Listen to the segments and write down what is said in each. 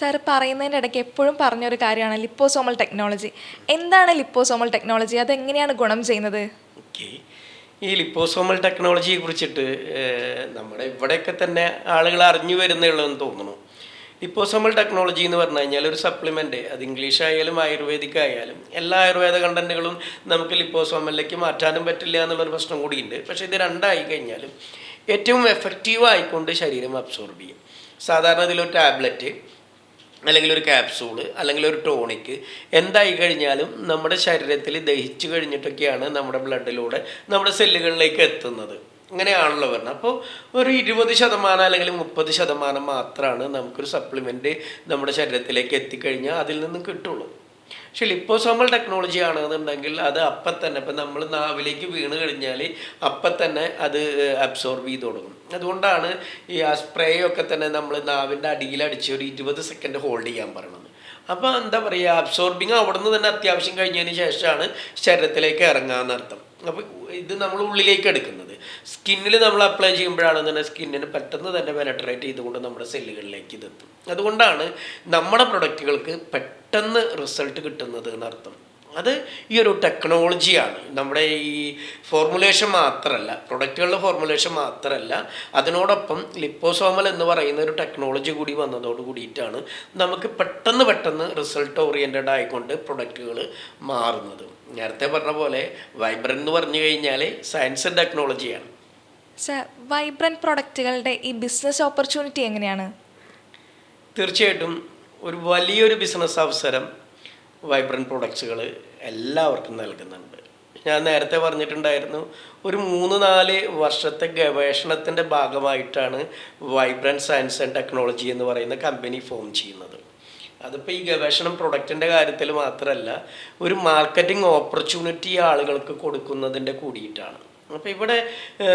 Sir പറയുന്നതിന്റെ ഇടയ്ക്ക് എപ്പോഴും പറഞ്ഞൊരു കാര്യമാണ് ലിപ്പോസോമൽ ടെക്നോളജി. എന്താണ് ലിപ്പോസോമൽ ടെക്നോളജി? അതെങ്ങനെയാണ് ഗുണം ചെയ്യുന്നത്? ഓക്കെ. ഈ ലിപ്പോസോമൽ ടെക്നോളജിയെ കുറിച്ചിട്ട് നമ്മുടെ ഇവിടെയൊക്കെ തന്നെ ആളുകൾ അറിഞ്ഞു വരുന്നേ ഉള്ളൂ എന്ന് തോന്നുന്നു. ലിപ്പോസോമൽ ടെക്നോളജി എന്ന് പറഞ്ഞു കഴിഞ്ഞാൽ ഒരു സപ്ലിമെന്റ് അത് ഇംഗ്ലീഷ് ആയാലും ആയുർവേദിക് ആയാലും എല്ലാ ആയുർവേദ കണ്ടന്റുകളും നമുക്ക് ലിപ്പോസോമലിലേക്ക് മാറ്റാനും പറ്റില്ല എന്നുള്ളൊരു പ്രശ്നം കൂടിയുണ്ട്. പക്ഷേ ഇത് രണ്ടായി കഴിഞ്ഞാലും ഏറ്റവും എഫക്റ്റീവ് ആയിക്കൊണ്ട് ശരീരം അബ്സോർബ് ചെയ്യും. സാധാരണ ഇതിലൊരു ടാബ്ലറ്റ് അല്ലെങ്കിൽ ഒരു ക്യാപ്സൂൾ അല്ലെങ്കിൽ ഒരു ടോണിക്ക് എന്തായി കഴിഞ്ഞാലും നമ്മുടെ ശരീരത്തിൽ ദഹിച്ചു കഴിഞ്ഞിട്ടൊക്കെയാണ് നമ്മുടെ ബ്ലഡിലൂടെ നമ്മുടെ സെല്ലുകളിലേക്ക് എത്തുന്നത്. ഇങ്ങനെയാണല്ലോ വരുന്നത് അപ്പോൾ ഒരു ഇരുപത് ശതമാനം അല്ലെങ്കിൽ മുപ്പത് ശതമാനം മാത്രമാണ് നമുക്കൊരു സപ്ലിമെന്റ് നമ്മുടെ ശരീരത്തിലേക്ക് എത്തിക്കഴിഞ്ഞാൽ അതിൽ നിന്നും കിട്ടുള്ളൂ. പക്ഷെ ലിപ്പോസോമൽ ടെക്നോളജി ആണെന്നുണ്ടെങ്കിൽ അത് അപ്പം തന്നെ ഇപ്പം നമ്മൾ നാവിലേക്ക് വീണ് കഴിഞ്ഞാൽ അപ്പം തന്നെ അത് അബ്സോർബ് ചെയ്ത് തുടങ്ങും. അതുകൊണ്ടാണ് ഈ ആ സ്പ്രേ ഒക്കെ തന്നെ നമ്മൾ നാവിന്റെ അടിയിലടിച്ച് ഒരു ഇരുപത് സെക്കൻഡ് ഹോൾഡ് ചെയ്യാൻ പറയണത്. അപ്പോൾ എന്താ പറയുക അബ്സോർബിങ് അവിടെ നിന്ന് തന്നെ അത്യാവശ്യം കഴിഞ്ഞതിന് ശേഷമാണ് ശരീരത്തിലേക്ക് ഇറങ്ങാമെന്നർത്ഥം അപ്പോൾ ഇത് നമ്മൾ ഉള്ളിലേക്ക് എടുക്കുന്നത്. സ്കിന്നിൽ നമ്മൾ അപ്ലൈ ചെയ്യുമ്പോഴാണെന്നുണ്ടെങ്കിൽ സ്കിന്നിന് പെട്ടെന്ന് തന്നെ പെനട്രേറ്റ് ചെയ്തുകൊണ്ട് നമ്മുടെ സെല്ലുകളിലേക്ക് ഇതെത്തും അതുകൊണ്ടാണ് നമ്മുടെ പ്രൊഡക്റ്റുകൾക്ക് പെട്ടെന്ന് റിസൾട്ട് കിട്ടുന്നത് എന്നർത്ഥം. അത് ഈ ഒരു ടെക്നോളജിയാണ് നമ്മുടെ ഈ ഫോർമുലേഷൻ മാത്രമല്ല പ്രൊഡക്റ്റുകളുടെ ഫോർമുലേഷൻ മാത്രമല്ല അതിനോടൊപ്പം ലിപ്പോസോമൽ എന്ന് പറയുന്ന ഒരു ടെക്നോളജി കൂടി വന്നതോട് കൂടിയിട്ടാണ് നമുക്ക് പെട്ടെന്ന് പെട്ടെന്ന് റിസൾട്ട് ഓറിയന്റഡ് ആയിക്കൊണ്ട് പ്രൊഡക്റ്റുകൾ മാറുന്നത്. നേരത്തെ പറഞ്ഞ പോലെ വൈബ്രൻ എന്ന് പറഞ്ഞു കഴിഞ്ഞാൽ സയൻസ് ആൻഡ് ടെക്നോളജിയാണ് സർ വൈബ്രന്റ് പ്രൊഡക്റ്റുകളുടെ ഈ ബിസിനസ് ഓപ്പർച്യൂണിറ്റി എങ്ങനെയാണ്? തീർച്ചയായിട്ടും ഒരു വലിയൊരു ബിസിനസ് അവസരം വൈബ്രന്റ് പ്രൊഡക്ട്സുകൾ എല്ലാവർക്കും നൽകുന്നുണ്ട്. ഞാൻ നേരത്തെ പറഞ്ഞിട്ടുണ്ടായിരുന്നു ഒരു മൂന്ന് നാല് വർഷത്തെ ഗവേഷണത്തിന്റെ ഭാഗമായിട്ടാണ് വൈബ്രന്റ് സയൻസ് ആൻഡ് ടെക്നോളജി എന്ന് പറയുന്ന കമ്പനി ഫോം ചെയ്യുന്നത്. അതിപ്പോൾ ഈ ഗവേഷണം പ്രൊഡക്റ്റിന്റെ കാര്യത്തിൽ മാത്രമല്ല ഒരു മാർക്കറ്റിംഗ് ഓപ്പർച്യൂണിറ്റി ആളുകൾക്ക് കൊടുക്കുന്നതിന്റെ കൂടിയിട്ടാണ്. അപ്പോൾ ഇവിടെ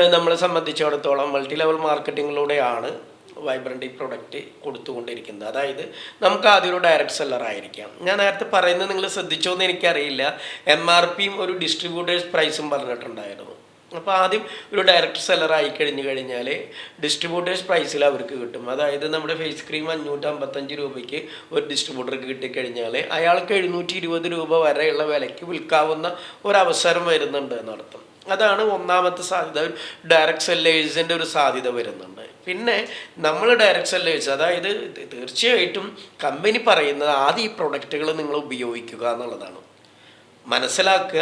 നമ്മളെ സംബന്ധിച്ചിടത്തോളം മൾട്ടി ലെവൽ മാർക്കറ്റിങ്ങിലൂടെയാണ് വൈബ്രന്റ് ഈ പ്രൊഡക്റ്റ് കൊടുത്തുകൊണ്ടിരിക്കുന്നത്. അതായത് നമുക്ക് ആദ്യം ഒരു ഡയറക്റ്റ് സെല്ലർ ആയിരിക്കാം. ഞാൻ നേരത്തെ പറയുന്നത് നിങ്ങൾ ശ്രദ്ധിച്ചോ എന്ന് എനിക്കറിയില്ല എം ആർ പിയും ഒരു ഡിസ്ട്രിബ്യൂട്ടേഴ്സ് പ്രൈസും പറഞ്ഞിട്ടുണ്ടായിരുന്നു. അപ്പോൾ ആദ്യം ഒരു ഡയറക്റ്റ് സെല്ലർ ആയി കഴിഞ്ഞു കഴിഞ്ഞാൽ ഡിസ്ട്രിബ്യൂട്ടേഴ്സ് പ്രൈസിൽ അവർക്ക് കിട്ടും. അതായത് നമ്മുടെ ഫേസ് ക്രീം അഞ്ഞൂറ്റമ്പത്തഞ്ച് രൂപയ്ക്ക് ഒരു ഡിസ്ട്രിബ്യൂട്ടർക്ക് കിട്ടിക്കഴിഞ്ഞാൽ അയാൾക്ക് എഴുന്നൂറ്റി ഇരുപത് രൂപ വരെയുള്ള വിലയ്ക്ക് വിൽക്കാവുന്ന ഒരവസരം വരുന്നുണ്ട് എന്നർത്ഥം. അതാണ് ഒന്നാമത്തെ സാധ്യത. ഡയറക്ട് സെല്ലേഴ്സിന്റെ ഒരു സാധ്യത വരുന്നുണ്ട്. പിന്നെ നമ്മൾ ഡയറക്ട് സെല്ലേഴ്സ് അതായത് തീർച്ചയായിട്ടും കമ്പനി പറയുന്നത് ആദ്യം ഈ പ്രൊഡക്റ്റുകൾ നിങ്ങൾ ഉപയോഗിക്കുക എന്നുള്ളതാണ്. മനസ്സിലാക്കുക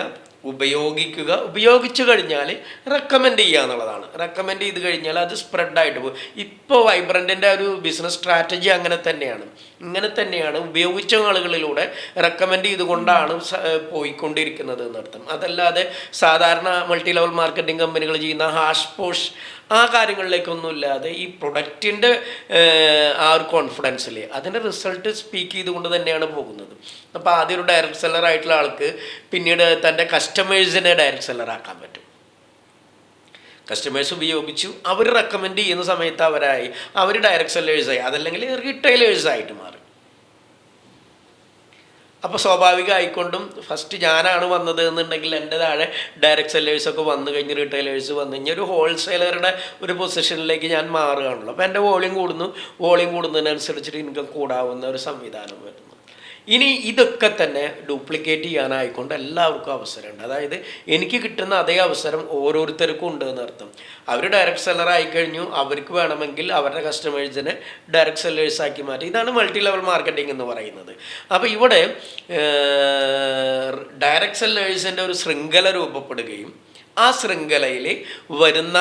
ഉപയോഗിക്കുക ഉപയോഗിച്ചു കഴിഞ്ഞാൽ റെക്കമെൻഡ് ചെയ്യുക എന്നുള്ളതാണ്. റെക്കമെൻഡ് ചെയ്ത് കഴിഞ്ഞാൽ അത് സ്പ്രെഡായിട്ട് പോകും ഇപ്പോൾ വൈബ്രന്റിന്റെ ഒരു ബിസിനസ് സ്ട്രാറ്റജി അങ്ങനെ തന്നെയാണ്. ഇങ്ങനെ തന്നെയാണ് ഉപയോഗിച്ച ആളുകളിലൂടെ റെക്കമെൻഡ് ചെയ്തുകൊണ്ടാണ് പോയിക്കൊണ്ടിരിക്കുന്നത് എന്നർത്ഥം. അതല്ലാതെ സാധാരണ മൾട്ടി ലെവൽ മാർക്കറ്റിംഗ് കമ്പനികൾ ചെയ്യുന്ന ഹാഷ് പോഷ് ആ കാര്യങ്ങളിലേക്കൊന്നും ഇല്ലാതെ ഈ പ്രൊഡക്റ്റിന്റെ ആ ഒരു കോൺഫിഡൻസിൽ അതിന്റെ റിസൾട്ട് സ്പീക്ക് ചെയ്തുകൊണ്ട് തന്നെയാണ് പോകുന്നത്. അപ്പോൾ ആദ്യം ഒരു ഡയറക്ട് സെല്ലർ ആയിട്ടുള്ള ആൾക്ക് പിന്നീട് തന്റെ കസ്റ്റമേഴ്സിനെ ഡയറക്റ്റ് സെല്ലർ ആക്കാൻ പറ്റും. കസ്റ്റമേഴ്സ് ഉപയോഗിച്ചു അവർ റെക്കമെൻഡ് ചെയ്യുന്ന സമയത്ത് അവരായി. അവർ ഡയറക്റ്റ് സെല്ലേഴ്സായി അതല്ലെങ്കിൽ റീറ്റെയിലേഴ്സായിട്ട് മാറി. അപ്പോൾ സ്വാഭാവികമായിക്കൊണ്ടും ഫസ്റ്റ് ഞാനാണ് വന്നത് എന്നുണ്ടെങ്കിൽ എന്റെ താഴെ ഡയറക്റ്റ് സെല്ലേഴ്സൊക്കെ വന്നു കഴിഞ്ഞ് റീറ്റെയിലേഴ്സ് വന്നു കഴിഞ്ഞാൽ ഒരു ഹോൾസെയിലറുടെ ഒരു പൊസിഷനിലേക്ക് ഞാൻ മാറുകയാണല്ലോ. അപ്പോൾ എന്റെ വോളിയം കൂടുന്നു. വോളിയം കൂടുന്നതിനനുസരിച്ചിട്ട് ഇൻകം കൂടാവുന്ന ഒരു സംവിധാനം വരുന്നു. ഇനി ഇതൊക്കെ തന്നെ ഡ്യൂപ്ലിക്കേറ്റ് ചെയ്യാനായിക്കൊണ്ട് എല്ലാവർക്കും അവസരമുണ്ട്. അതായത് എനിക്ക് കിട്ടുന്ന അതേ അവസരം ഓരോരുത്തർക്കും ഉണ്ട് എന്നർത്ഥം. അവർ ഡയറക്ട് സെല്ലർ ആയിക്കഴിഞ്ഞു അവർക്ക് വേണമെങ്കിൽ അവരുടെ കസ്റ്റമേഴ്സിനെ ഡയറക്ട് സെല്ലേഴ്സ് ആക്കി മാറ്റി. ഇതാണ് മൾട്ടി ലെവൽ മാർക്കറ്റിംഗ് എന്ന് പറയുന്നത്. അപ്പോൾ ഇവിടെ ഡയറക്ട് സെല്ലേഴ്സിന്റെ ഒരു ശൃംഖല രൂപപ്പെടുകയും ആ ശൃംഖലയിൽ വരുന്ന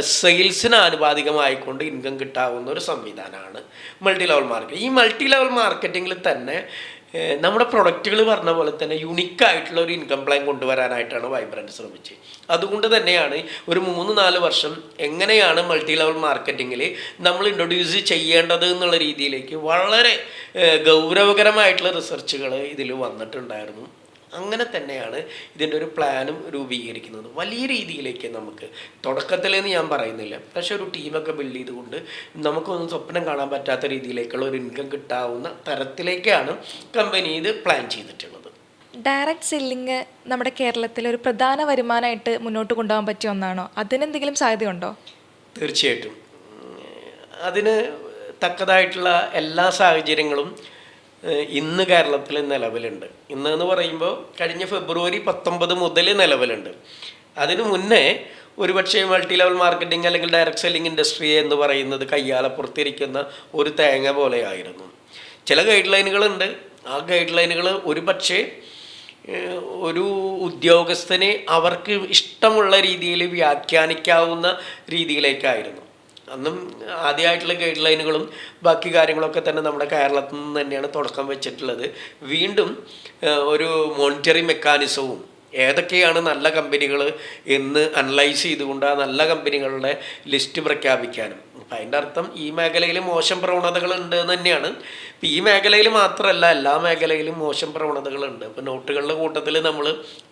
സെയിൽസിന് ആനുപാതികമായിക്കൊണ്ട് ഇൻകം കിട്ടാവുന്ന ഒരു സംവിധാനമാണ് മൾട്ടി ലെവൽ മാർക്കറ്റ് ഈ മൾട്ടി ലെവൽ മാർക്കറ്റിങ്ങിൽ തന്നെ നമ്മുടെ പ്രൊഡക്റ്റുകൾ പറഞ്ഞ പോലെ തന്നെ യുണീക്ക് ആയിട്ടുള്ള ഒരു ഇൻകം പ്ലാൻ കൊണ്ടുവരാനായിട്ടാണ് വൈബ്രന്റ് ശ്രമിച്ചത്. അതുകൊണ്ട് തന്നെയാണ് ഒരു മൂന്ന് നാല് വർഷം എങ്ങനെയാണ് മൾട്ടി ലെവൽ മാർക്കറ്റിങ്ങിൽ നമ്മൾ ഇൻട്രൊഡ്യൂസ് ചെയ്യേണ്ടത് എന്നുള്ള രീതിയിലേക്ക് വളരെ ഗൗരവകരമായിട്ടുള്ള റിസർച്ചുകൾ ഇതിൽ വന്നിട്ടുണ്ടായിരുന്നു. അങ്ങനെ തന്നെയാണ് ഇതിന്റെ ഒരു പ്ലാനും രൂപീകരിക്കുന്നത്. വലിയ രീതിയിലേക്ക് നമുക്ക് തുടക്കത്തിലെന്ന് ഞാൻ പറയുന്നില്ല. പക്ഷേ ഒരു ടീമൊക്കെ ബിൽഡ് ചെയ്തുകൊണ്ട് നമുക്കൊന്നും സ്വപ്നം കാണാൻ പറ്റാത്ത രീതിയിലേക്കുള്ള ഒരു ഇൻകം കിട്ടാവുന്ന തരത്തിലേക്കാണ് കമ്പനി ഇത് പ്ലാൻ ചെയ്തിട്ടുള്ളത്. ഡയറക്റ്റ് സെല്ലിങ് നമ്മുടെ കേരളത്തിൽ ഒരു പ്രധാന വരുമാനമായിട്ട് മുന്നോട്ട് കൊണ്ടുപോകാൻ പറ്റിയ ഒന്നാണോ? അതിനെന്തെങ്കിലും സാധ്യതയുണ്ടോ? തീർച്ചയായിട്ടും. അതിന് തക്കതായിട്ടുള്ള എല്ലാ സാഹചര്യങ്ങളും ഇന്ന് കേരളത്തിൽ നിലവിലുണ്ട്. ഇന്ന് എന്ന് പറയുമ്പോൾ കഴിഞ്ഞ ഫെബ്രുവരി പത്തൊമ്പത് മുതൽ നിലവിലുണ്ട്. അതിനു മുന്നേ ഒരുപക്ഷെ മൾട്ടി ലെവൽ മാർക്കറ്റിംഗ് അല്ലെങ്കിൽ ഡയറക്ട് സെല്ലിംഗ് ഇൻഡസ്ട്രി എന്ന് പറയുന്നത് കയ്യാലപ്പുറത്തിരിക്കുന്ന ഒരു തേങ്ങ പോലെയായിരുന്നു. ചില ഗൈഡ് ലൈനുകളുണ്ട് ആ ഗൈഡ് ലൈനുകൾ ഒരു പക്ഷേ ഒരു ഉദ്യോഗസ്ഥനെ അവർക്ക് ഇഷ്ടമുള്ള രീതിയിൽ വ്യാഖ്യാനിക്കാവുന്ന രീതിയിലേക്കായിരുന്നു. അന്നും ആദ്യമായിട്ടുള്ള ഗൈഡ് ലൈനുകളും ബാക്കി കാര്യങ്ങളൊക്കെ തന്നെ നമ്മുടെ കേരളത്തിൽ നിന്ന് തന്നെയാണ് തുടക്കം വെച്ചിട്ടുള്ളത്. വീണ്ടും ഒരു മോണിറ്ററി മെക്കാനിസവും ഏതൊക്കെയാണ് നല്ല കമ്പനികൾ എന്ന് അനലൈസ് ചെയ്തുകൊണ്ട് ആ നല്ല കമ്പനികളുടെ ലിസ്റ്റ് പ്രഖ്യാപിക്കാനും. അതിന്റെ അർത്ഥം ഈ മേഖലയിൽ മോശം പ്രവണതകൾ ഉണ്ട് എന്ന് തന്നെയാണ്. ഇപ്പം ഈ മേഖലയിൽ മാത്രമല്ല എല്ലാ മേഖലയിലും മോശം പ്രവണതകളുണ്ട് ഇപ്പം നോട്ടുകളുടെ കൂട്ടത്തിൽ നമ്മൾ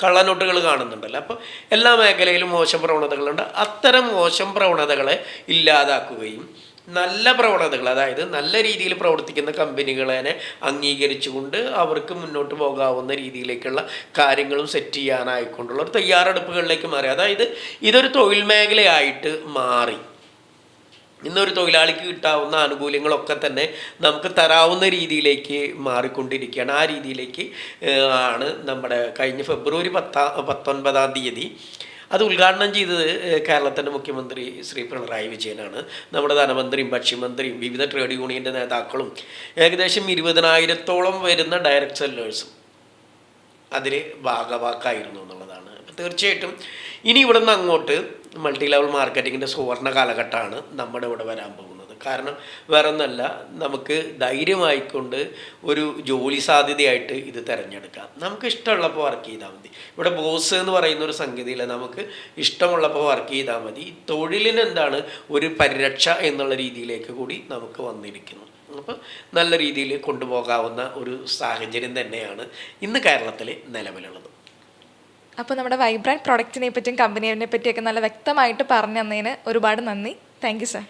കള്ളനോട്ടുകൾ കാണുന്നുണ്ടല്ലോ. അപ്പോൾ എല്ലാ മേഖലയിലും മോശം പ്രവണതകളുണ്ട് അത്തരം മോശം പ്രവണതകളെ ഇല്ലാതാക്കുകയും നല്ല പ്രവണതകൾ അതായത് നല്ല രീതിയിൽ പ്രവർത്തിക്കുന്ന കമ്പനികളെ അംഗീകരിച്ചുകൊണ്ട് അവർക്ക് മുന്നോട്ട് പോകാവുന്ന രീതിയിലേക്കുള്ള കാര്യങ്ങളും സെറ്റ് ചെയ്യാനായിക്കൊണ്ടുള്ള ഒരു തയ്യാറെടുപ്പുകളിലേക്ക് മാറി. അതായത് ഇതൊരു തൊഴിൽ മേഖലയായിട്ട് മാറി. ഇന്നൊരു തൊഴിലാളിക്ക് കിട്ടാവുന്ന ആനുകൂല്യങ്ങളൊക്കെ തന്നെ നമുക്ക് തരാവുന്ന രീതിയിലേക്ക് മാറിക്കൊണ്ടിരിക്കുകയാണ്. ആ രീതിയിലേക്ക് ആണ് നമ്മുടെ കഴിഞ്ഞ ഫെബ്രുവരി പത്താ പത്തൊൻപതാം തീയതി അത് ഉദ്ഘാടനം ചെയ്തത് കേരളത്തിന്റെ മുഖ്യമന്ത്രി ശ്രീ പിണറായി വിജയനാണ്. നമ്മുടെ ധനമന്ത്രിയും ഭക്ഷ്യമന്ത്രിയും വിവിധ ട്രേഡ് യൂണിയന്റെ നേതാക്കളും ഏകദേശം ഇരുപതിനായിരത്തോളം വരുന്ന ഡയറക്ട് സെല്ലേഴ്സും അതിൽ ഭാഗവാക്കായിരുന്നു എന്നുള്ളതാണ്. തീർച്ചയായിട്ടും ഇനി ഇവിടെ നിന്ന് അങ്ങോട്ട് മൾട്ടി ലെവൽ മാർക്കറ്റിങ്ങിന്റെ സുവർണ കാലഘട്ടമാണ് നമ്മുടെ ഇവിടെ വരാൻ പോകുന്നത്. കാരണം വേറെ ഒന്നല്ല നമുക്ക് ധൈര്യമായിക്കൊണ്ട് ഒരു ജോലി സാധ്യതയായിട്ട് ഇത് തിരഞ്ഞെടുക്കാം. നമുക്ക് ഇഷ്ടമുള്ളപ്പോൾ വർക്ക് ചെയ്താൽ മതി. ഇവിടെ ബോസ് എന്ന് പറയുന്ന ഒരു സംഗതിയിൽ നമുക്ക് ഇഷ്ടമുള്ളപ്പോൾ വർക്ക് ചെയ്താൽ മതി. തൊഴിലിന് എന്താണ് ഒരു പരിരക്ഷ എന്നുള്ള രീതിയിലേക്ക് കൂടി നമുക്ക് വന്നിരിക്കുന്നു. അപ്പോൾ നല്ല രീതിയിൽ കൊണ്ടുപോകാവുന്ന ഒരു സാഹചര്യം തന്നെയാണ് ഇന്ന് കേരളത്തിൽ നിലവിലുള്ളത്. അപ്പോൾ നമ്മുടെ വൈബ്രന്റ് പ്രൊഡക്റ്റിനെ പറ്റിയും കമ്പനീനെ പറ്റിയൊക്കെ നല്ല വ്യക്തമായിട്ട് പറഞ്ഞു തന്നതിന് ഒരുപാട് നന്ദി. Thank you sir